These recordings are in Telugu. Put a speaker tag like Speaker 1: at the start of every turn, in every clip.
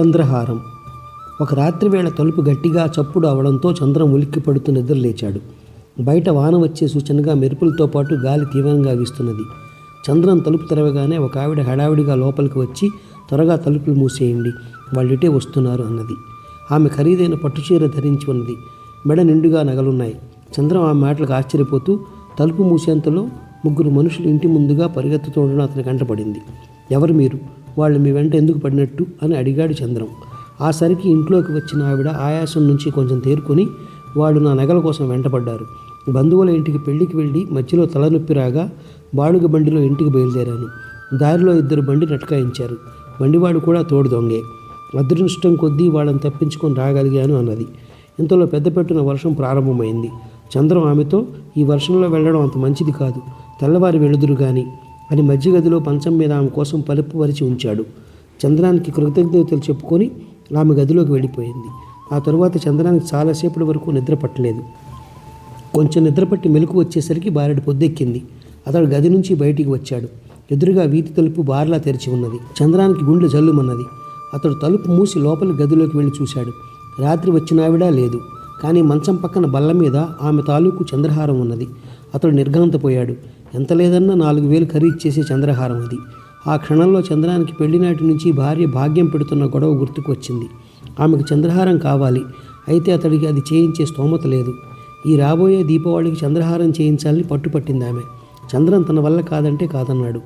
Speaker 1: చంద్రహారం. ఒక రాత్రివేళ తలుపు గట్టిగా చప్పుడు అవడంతో చంద్రం ఉలిక్కి పడుతూ నిద్రలేచాడు. బయట వాన వచ్చే సూచనగా మెరుపులతో పాటు గాలి తీవ్రంగా వీస్తున్నది. చంద్రం తలుపు తెరవగానే ఒక ఆవిడ హడావిడిగా లోపలికి వచ్చి త్వరగా తలుపులు మూసేయండి వాళ్ళిటే వస్తున్నారు అన్నది. ఆమె ఖరీదైన పట్టుచీర ధరించి ఉన్నది. మెడ నిండుగా నగలున్నాయి. చంద్రం ఆ మాటలకు ఆశ్చర్యపోతూ తలుపు మూసేంతలో ముగ్గురు మనుషులు ఇంటి ముందుగా పరిగెత్తుతూ ఉండడం అతని కంటపడింది ఎవరు మీరు? వాళ్ళు మీ వెంట ఎందుకు పడినట్టు అని అడిగాడు చంద్రం. ఆ సరికి ఇంట్లోకి వచ్చిన ఆవిడ ఆయాసం నుంచి కొంచెం తేరుకొని వాళ్ళు నా నగల కోసం వెంటపడ్డారు. బంధువుల ఇంటికి పెళ్ళికి వెళ్ళి మధ్యలో తలనొప్పి రాగా బాడుగ బండిలో ఇంటికి బయలుదేరాను. దారిలో ఇద్దరు బండి నటకాయించారు. బండివాడు కూడా తోడు దొంగే. అదృష్టం కొద్దీ వాళ్ళని తప్పించుకొని రాగలిగాను అన్నది. ఇంతలో పెద్ద పెట్టున వర్షం ప్రారంభమైంది. చంద్రం ఆమెతో ఈ వర్షంలో వెళ్ళడం అంత మంచిది కాదు. తెల్లవారి వెళుదురు కానీ అని మధ్య గదిలో పంచం మీద ఆమె కోసం పలుపు వరిచి ఉంచాడు. చంద్రానికి కృతజ్ఞతలు చెప్పుకొని ఆమె గదిలోకి వెళ్ళిపోయింది. ఆ తరువాత చంద్రానికి చాలాసేపటి వరకు నిద్ర పట్టలేదు. కొంచెం నిద్రపట్టి మెలకు వచ్చేసరికి బారెడు పొద్దెక్కింది. అతడు గది నుంచి బయటికి వచ్చాడు. ఎదురుగా వీధి తలుపు బార్లా తెరిచి ఉన్నది. చంద్రానికి గుండె జల్లుమన్నది. అతడు తలుపు మూసి లోపల గదిలోకి వెళ్ళి చూశాడు. రాత్రి వచ్చినావిడా లేదు. కానీ మంచం పక్కన బల్ల మీద ఆమె తాలూకు చంద్రహారం ఉన్నది. అతడు నిర్ఘాంతపోయాడు. ఎంత లేదన్నా నాలుగు వేలు ఖరీదు చేసే చంద్రహారం అది. ఆ క్షణంలో చంద్రానికి పెళ్ళినాటి నుంచి భార్య భాగ్యం పెడుతున్న గొడవ గుర్తుకు వచ్చింది. ఆమెకు చంద్రహారం కావాలి. అయితే అతడికి అది చేయించే స్తోమత లేదు. ఈ రాబోయే దీపావళికి చంద్రహారం చేయించాలని పట్టుపట్టింది ఆమె. చంద్రన్ తన వల్ల కాదంటే కాదన్నాడు.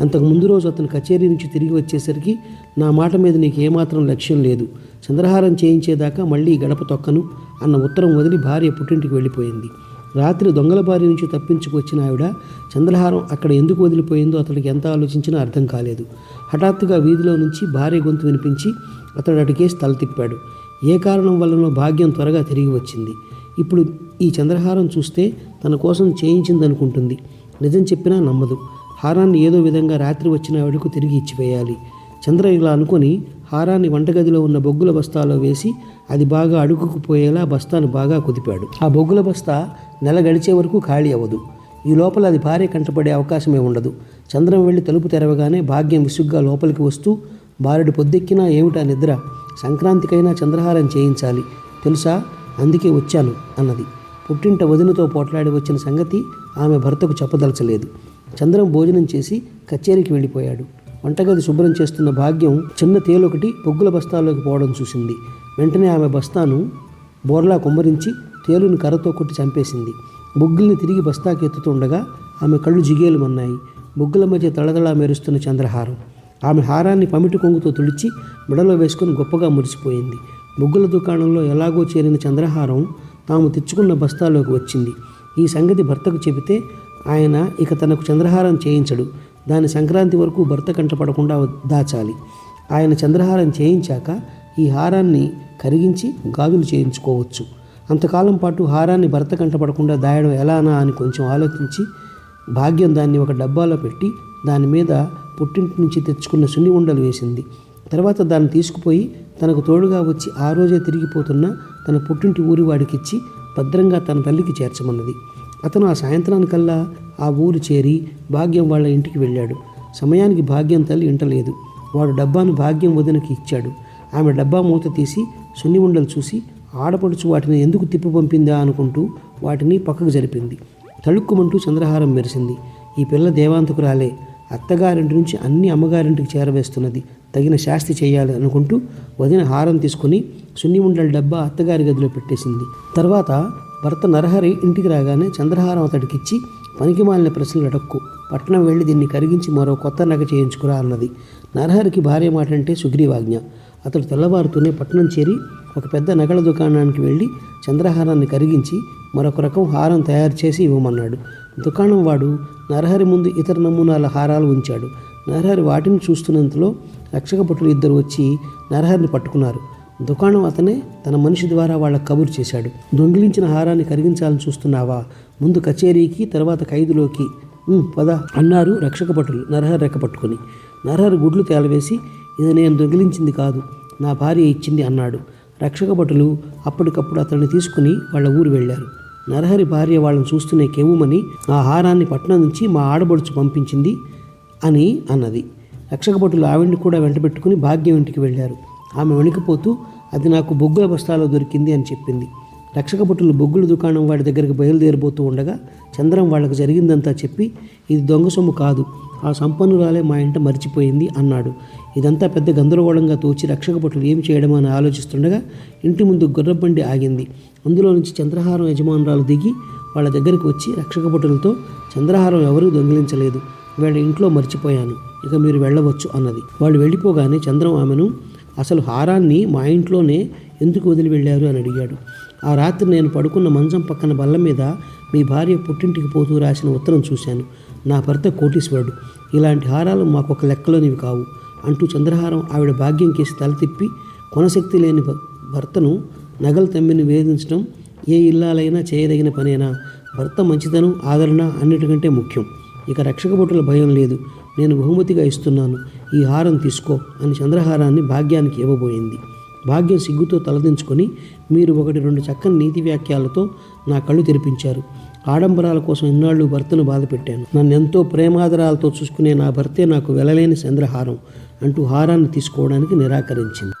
Speaker 1: అంతకు ముందు రోజు అతను కచేరీ నుంచి తిరిగి వచ్చేసరికి నా మాట మీద నీకు ఏమాత్రం లక్ష్యం లేదు. చంద్రహారం చేయించేదాకా మళ్ళీ గడప తొక్కను అన్న ఉత్తరం వదిలి భార్య పుట్టింటికి వెళ్ళిపోయింది. రాత్రి దొంగల బారి నుంచి తప్పించుకొచ్చిన ఆవిడ చంద్రహారం అక్కడ ఎందుకు వదిలిపోయిందో అతడికి ఎంత ఆలోచించినా అర్థం కాలేదు. హఠాత్తుగా వీధిలో నుంచి భార్య గొంతు వినిపించి అతడు అటుకేసి తల తిప్పాడు. ఏ కారణం వల్లనో భాగ్యం త్వరగా తిరిగి వచ్చింది. ఇప్పుడు ఈ చంద్రహారం చూస్తే తన కోసం చేయించిందనుకుంటుంది. నిజం చెప్పినా నమ్మదు. హారాన్ని ఏదో విధంగా రాత్రి వచ్చిన ఆవిడకు తిరిగి ఇచ్చివేయాలి. చంద్ర ఇలా అనుకొని హారాన్ని వంటగదిలో ఉన్న బొగ్గుల బస్తాలో వేసి అది బాగా అడుగుకుపోయేలా బస్తాను బాగా కుదిపాడు. ఆ బొగ్గుల బస్తా నెల గడిచే వరకు ఖాళీ అవ్వదు. ఈ లోపల అది భార్య కంటపడే అవకాశమే ఉండదు. చంద్రం వెళ్ళి తలుపు తెరవగానే భాగ్యం విసుగ్గా లోపలికి వస్తూ బారెడు పొద్దెక్కినా ఏమిటా నిద్ర? సంక్రాంతికైనా చంద్రహారం చేయించాలి. తెలుసా? అందుకే వచ్చాను అన్నది. పుట్టింట వదినతో పోట్లాడి వచ్చిన సంగతి ఆమె భర్తకు చెప్పదలచలేదు. చంద్రం భోజనం చేసి కచేరీకి వెళ్ళిపోయాడు. వంటగది శుభ్రం చేస్తున్న భాగ్యం చిన్న తేలొకటి బొగ్గుల బస్తాలోకి పోవడం చూసింది. వెంటనే ఆమె బస్తాను బోర్లా కుమ్మరించి తేలుని కర్రతో కొట్టి చంపేసింది. బొగ్గుల్ని తిరిగి బస్తాకి ఎత్తుతుండగా ఆమె కళ్ళు జిగేలుమన్నాయి బొగ్గుల మధ్య తళతళా మెరుస్తున్న చంద్రహారం. ఆమె హారాన్ని పమిటి కొంగుతో తుడిచి మెడలో వేసుకుని గొప్పగా మురిసిపోయింది. బొగ్గుల దుకాణంలో ఎలాగో చేరిన చంద్రహారం తాము తెచ్చుకున్న బస్తాలోకి వచ్చింది. ఈ సంగతి భర్తకు చెబితే ఆయన ఇక తనకు చంద్రహారం చేయించడు. దాని సంక్రాంతి వరకు భర్త కంటపడకుండా దాచాలి. ఆయన చంద్రహారం చేయించాక ఈ హారాన్ని కరిగించి గాజులు చేయించుకోవచ్చు. అంతకాలం పాటు హారాన్ని భర్త కంటపడకుండా దాయడం ఎలానా అని కొంచెం ఆలోచించి భాగ్యం దాన్ని ఒక డబ్బాలో పెట్టి దాని మీద పుట్టింటి నుంచి తెచ్చుకున్న సున్ని ఉండలు వేసింది. తర్వాత దాన్ని తీసుకుపోయి తనకు తోడుగా వచ్చి ఆ రోజే తిరిగిపోతున్న తన పుట్టింటి ఊరి వాడికిచ్చి భద్రంగా తన తల్లికి చేర్చమన్నది. అతను ఆ సాయంత్రానికల్లా ఆ ఊరు చేరి భాగ్యం వాళ్ళ ఇంటికి వెళ్ళాడు. సమయానికి భాగ్యం తల్లి ఇంటలేదు. వాడు డబ్బాను భాగ్యం వదినకి ఇచ్చాడు. ఆమె డబ్బా మూత తీసి సున్ని ఉండలు చూసి ఆడపడుచు వాటిని ఎందుకు తిప్పి పంపిందా అనుకుంటూ వాటిని పక్కకు జరిపింది. తళుక్కుమంటూ చంద్రహారం మెరిసింది. ఈ పిల్ల దేవాంతకురాలే. అత్తగారింటి నుంచి అన్ని అమ్మగారింటికి చేరవేస్తున్నది. తగిన శాస్తి చేయాలి అనుకుంటూ వదిన హారం తీసుకుని సున్ని ఉండల డబ్బా అత్తగారి గదిలో పెట్టేసింది. తర్వాత భర్త నరహరి ఇంటికి రాగానే చంద్రహారం అతడికిచ్చి పనికి మాలిన ప్రశ్నలు అడక్కు. పట్టణం వెళ్ళి దీన్ని కరిగించి మరో కొత్త నగ చేయించుకురా అన్నది. నరహరికి భార్య మాట అంటే సుగ్రీవాజ్ఞ. అతడు తెల్లవారుతూనే పట్టణం చేరి ఒక పెద్ద నగల దుకాణానికి వెళ్ళి చంద్రహారాన్ని కరిగించి మరొక రకం హారం తయారు చేసి ఇవ్వమన్నాడు. దుకాణం వాడు నరహరి ముందు ఇతర నమూనాల హారాలు ఉంచాడు. నరహరి వాటిని చూస్తున్నంతలో రక్షక భటులు ఇద్దరు వచ్చి నరహరిని పట్టుకున్నారు. దుకాణం అతనే తన మనిషి ద్వారా వాళ్ళ కబురు చేశాడు. దొంగిలించిన హారాన్ని కరిగించాలని చూస్తున్నావా? ముందు కచేరీకి తర్వాత ఖైదులోకి. పద అన్నారు రక్షక భటులు నరహరి రెక్క పట్టుకుని. నరహరి గుడ్లు తేలవేసి ఇది నేను దొంగిలించింది కాదు నా భార్య ఇచ్చింది అన్నాడు. రక్షక భటులు అప్పటికప్పుడు అతన్ని తీసుకుని వాళ్ళ ఊరు వెళ్ళారు. నరహరి భార్య వాళ్ళని చూస్తూనే కెవ్వుమని ఆ హారాన్ని పట్నం నుంచి మా ఆడబడుచు పంపించింది అని అన్నది. రక్షక భటులు ఆవిడ్ని కూడా వెంటబెట్టుకుని భాగ్యం ఇంటికి వెళ్ళారు. ఆమె వణికిపోతూ అది నాకు బొగ్గుల బస్తాలో దొరికింది అని చెప్పింది. రక్షక భటులు బొగ్గుల దుకాణం వాడి దగ్గరికి బయలుదేరిపోతూ ఉండగా చంద్రం వాళ్ళకి జరిగిందంతా చెప్పి ఇది దొంగ సొమ్ము కాదు ఆ సంపన్నురాలే మా ఇంట మర్చిపోయింది అన్నాడు. ఇదంతా పెద్ద గందరగోళంగా తోచి రక్షక భటులు ఏం చేయడం అని ఆలోచిస్తుండగా ఇంటి ముందు గుర్రబండి ఆగింది. అందులో నుంచి చంద్రహారం యజమానురాలు దిగి వాళ్ళ దగ్గరికి వచ్చి రక్షక భటులతో చంద్రహారం ఎవరూ దొంగిలించలేదు. వీళ్ళ ఇంట్లో మర్చిపోయాను. ఇక మీరు వెళ్ళవచ్చు అన్నది. వాళ్ళు వెళ్ళిపోగానే చంద్రం ఆమెను అసలు హారాన్ని మా ఇంట్లోనే ఎందుకు వదిలి వెళ్ళారు అని అడిగాడు. ఆ రాత్రి నేను పడుకున్న మంచం పక్కన బల్ల మీద మీ భార్య పుట్టింటికి పోతూ రాసిన ఉత్తరం చూశాను. నా భర్త కోటీశ్వరుడు. ఇలాంటి హారాలు మాకు ఒక లెక్కలోనివి కావు అంటూ చంద్రహారం ఆవిడ భాగ్యం కేసి తల తిప్పి కొనశక్తి లేని భర్తను నగలు తమ్మిని వేధించడం ఏ ఇల్లాలైనా చేయదగిన పనేనా? భర్త మంచితనం ఆదరణ అన్నిటికంటే ముఖ్యం. ఇక రక్షక భటుల భయం లేదు. నేను బహుమతిగా ఇస్తున్నాను. ఈ హారం తీసుకో అని చంద్రహారాన్ని భాగ్యానికి ఇవ్వబోయింది. భాగ్యం సిగ్గుతో తలదించుకొని మీరు ఒకటి రెండు చక్కని నీతి వ్యాఖ్యలతో నా కళ్ళు తెరిపించారు. ఆడంబరాల కోసం ఇన్నాళ్ళు భర్తను బాధ పెట్టాను నన్ను ఎంతో ప్రేమాదరాలతో చూసుకునే నా భర్తే నాకు వెళ్ళలేని చంద్రహారం అంటూ హారాన్ని తీసుకోవడానికి నిరాకరించింది.